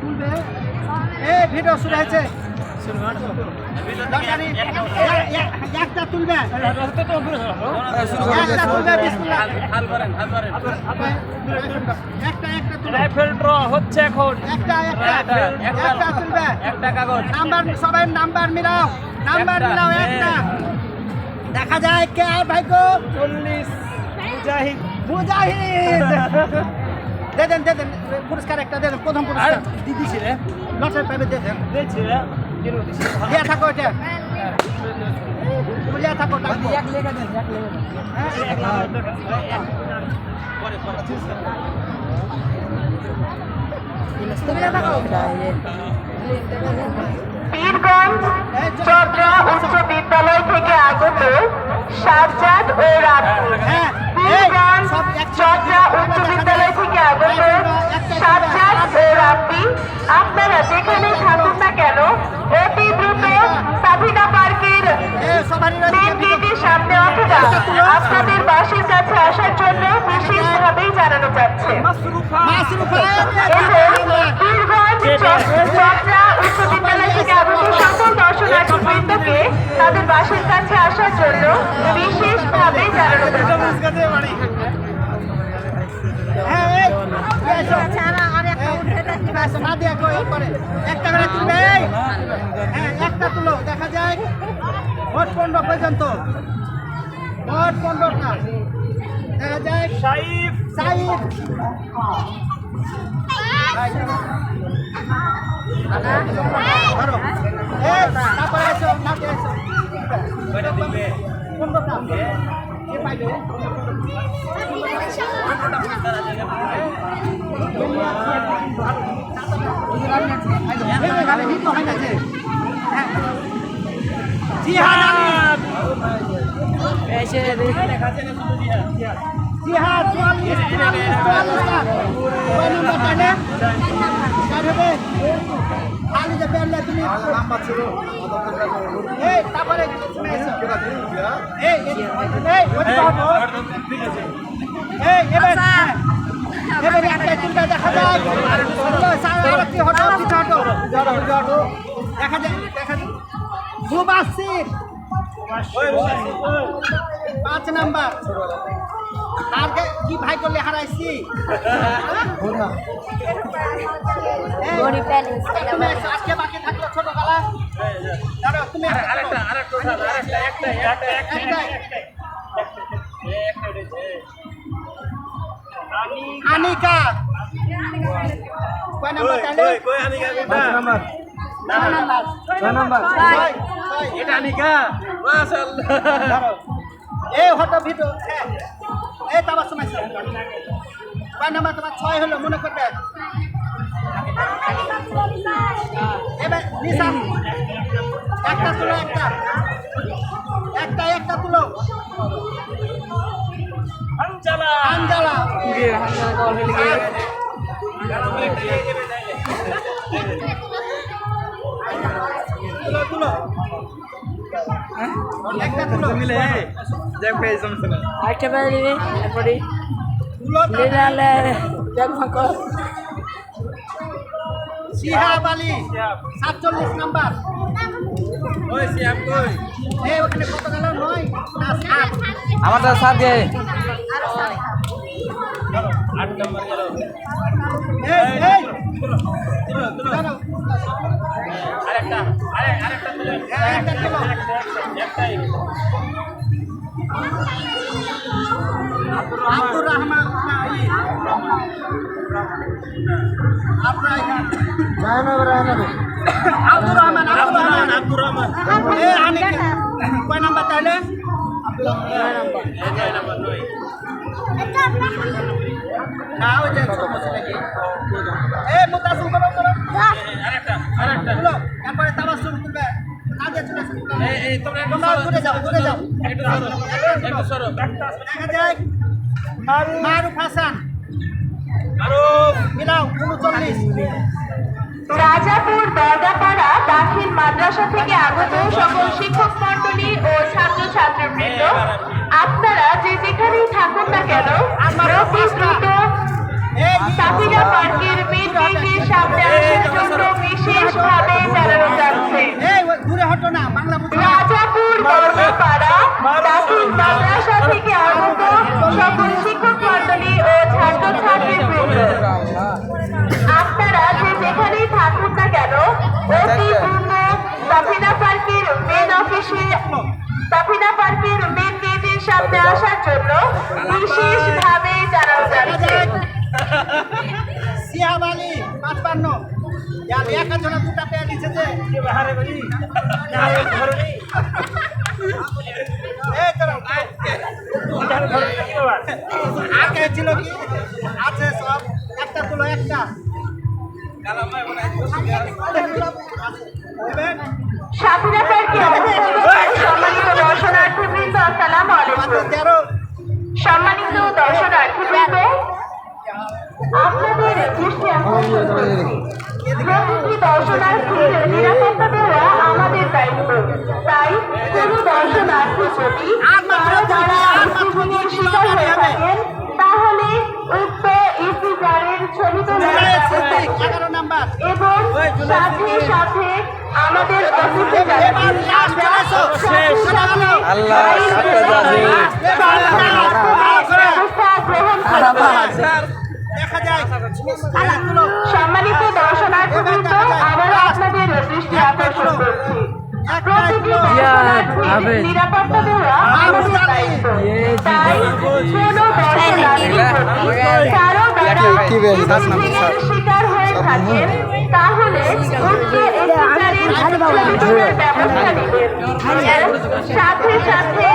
তুলবে এ ভিডিও শুরু হয়েছে। একটা তুলবে। একটা তুলবে একটা একটা রাইফেল ড্র হচ্ছে এখন। একটা একটা একটা- একটা তুলবে। একটা কাগজ। নাম্বার সবাই নাম্বার মিলাও। নাম্বার মিলাও হ্যাঁ। একটা। দেখা যায় কে আর ভাইগো চল্লিশ মুজাহিদ। মুজাহিদ। দে দেন দে দেন পুরস্কার একটা দে দেন প্রথম পুরস্কার। দিদি ছিল। লটারি পাবে দে দেন। দিয়েছি দিয়া থাকো এটা। বুঝিয়া থাকো থাকো এক লেখা দেন এক লেখা পীরগঞ্জ চট্রা উচ্চ বিদ্যালয় থেকে আগত সাজ্জাদ ও রাব্বি উচ্চ বিদ্যালয় থেকে আগত সাজ্জাদ ও রাব্বি আপনারা যেখানে থাকুন না কেন অতি দ্রুত সাবিনা পার্কের মেন গেটের সামনে অথবা আপনাদের বাসের কাছে আসার জন্য বিশেষভাবেই জানানো যাচ্ছে। উচ্চ বিদ্যালয় থেকে আগত সকল দর্শনার্থী তাদের বাসের কাছে আসার জন্য বিশেষভাবে জানানো যাচ্ছে। একটা করে তুলবে হ্যাঁ একটা তুলো দেখা যায়। ভোট পনেরো পর্যন্ত। ভোট পনেরোটা দেখা যায়। সাইফ। ধরো। তারপরে পনেরোটা কে পাইবে? জিহাদ হবে খালি যে পেয়ারলে তুমি এই তারপরে শুনে এসো এই এই এই ওদিকে হটো এই এবার হ্যাঁ। এবার একটা তিনটা দেখা যায় সাড়ে আরেকটি হটো পিছা হটো দেখা যায় দেখা যায় মুবাসির পাঁচ নাম্বার আজকে কি ভাই করলে হারাইছি? আজকে বাকি থাকল ছোট তুমি আরেকটা আরেকটা আরেকটা একটা একটা একটা। আনিকা কয় নাম্বার তাহলে ছয় নাম্বার। ছয় নাম্বার। ছয়। ছয়। এটা আনিকা মাশাআল্লাহ। হটো ভিডিও। হ্যাঁ। এই তাবার সময় কয় নাম্বার তোমার ছয় হলো মনে করবে এবার নিশান একটা তুলো একটা। একটা একটা তুলো। হামজালা। আঞ্জালা পেয়ে আরেকটা বেলা দিবি তারপরে তুলো দেখ ফাঁকা সিহাব আলী সাতচল্লিশ নাম্বার। ওই সিয়াম কই? এই ওখানে কত গেল? নয়। না সাত। আমার তো সাথ দিয়ে আট নম্বর গেল। এই এই আব্দুর রহমান না, ই। আপনার এখানে। আব্দুর রহমান আব্দুর রহমান আব্দুর রহমান এ আনিক কয় নাম্বার তাহলে এই নয় নম্বর নয় না ওই যে ছোট ছেলে তোমরা একটু তোমরা ঘুরে যাও ঘুরে যাও। একটু সরো। একটু সরো। দেখা যায় মারুফ হাসান। আরব মিলাও উনচল্লিশ। রাজাপুর দরগাপাড়া দাখিল মাদ্রাসা থেকে আগত সকল শিক্ষক মন্ডলী ও ছাত্র ছাত্রীবৃন্দ আপনারা যে যেখানেই থাকুন না কেন দ্রুত সাফিরা পার্কের মেন সামনে আসার জন্য বিশেষভাবে জানানো যাচ্ছে না বাংলা বুঝি না। রাজাপুর বর্ণপাড়া দাখিল মাদ্রাসা থেকে আগত সকল শিক্ষক মন্ডলী ও ছাত্রছাত্রী বৃন্দ আপনারা যে যেখানেই থাকুন না কেন অতি সাফিনা পার্কের মেন অফিসে সাফিনা পার্কের মেন গেটের সামনে আসার জন্য বিশেষভাবে সিহাব আলী পাঁচপান্ন। ইয়ার এক জনা দুটা পেয়ে দিছে যে। আগে ছিল কি? আছে সব। একটা তুলো একটা। আসসালামু আলাইকুম। দৃষ্টি আকর্ষণ করছি প্রতিটি দর্শনার্থীর নিরাপত্তা দেওয়া আমাদের দায়িত্ব তাই কোনো দর্শনার্থী যদি কারও দ্বারা উত্তেজনের শিকার হয়ে থাকেন তাহলে উক্ত ইসিজারের ছবি এবং সাথে সাথে আমাদের অফিসে। আল্লাহ সম্মানিত দর্শনার্থীবৃন্দ আবারও আপনাদের দৃষ্টি আকর্ষণ করছি প্রতিটি দর্শনার্থীর নিরাপত্তা দেওয়া আমাদের দায়িত্ব তাই কোনো দর্শনার্থী কারও দ্বারা শিকার হয়ে থাকেন তাহলে ব্যবস্থা নেবেন সাথে সাথে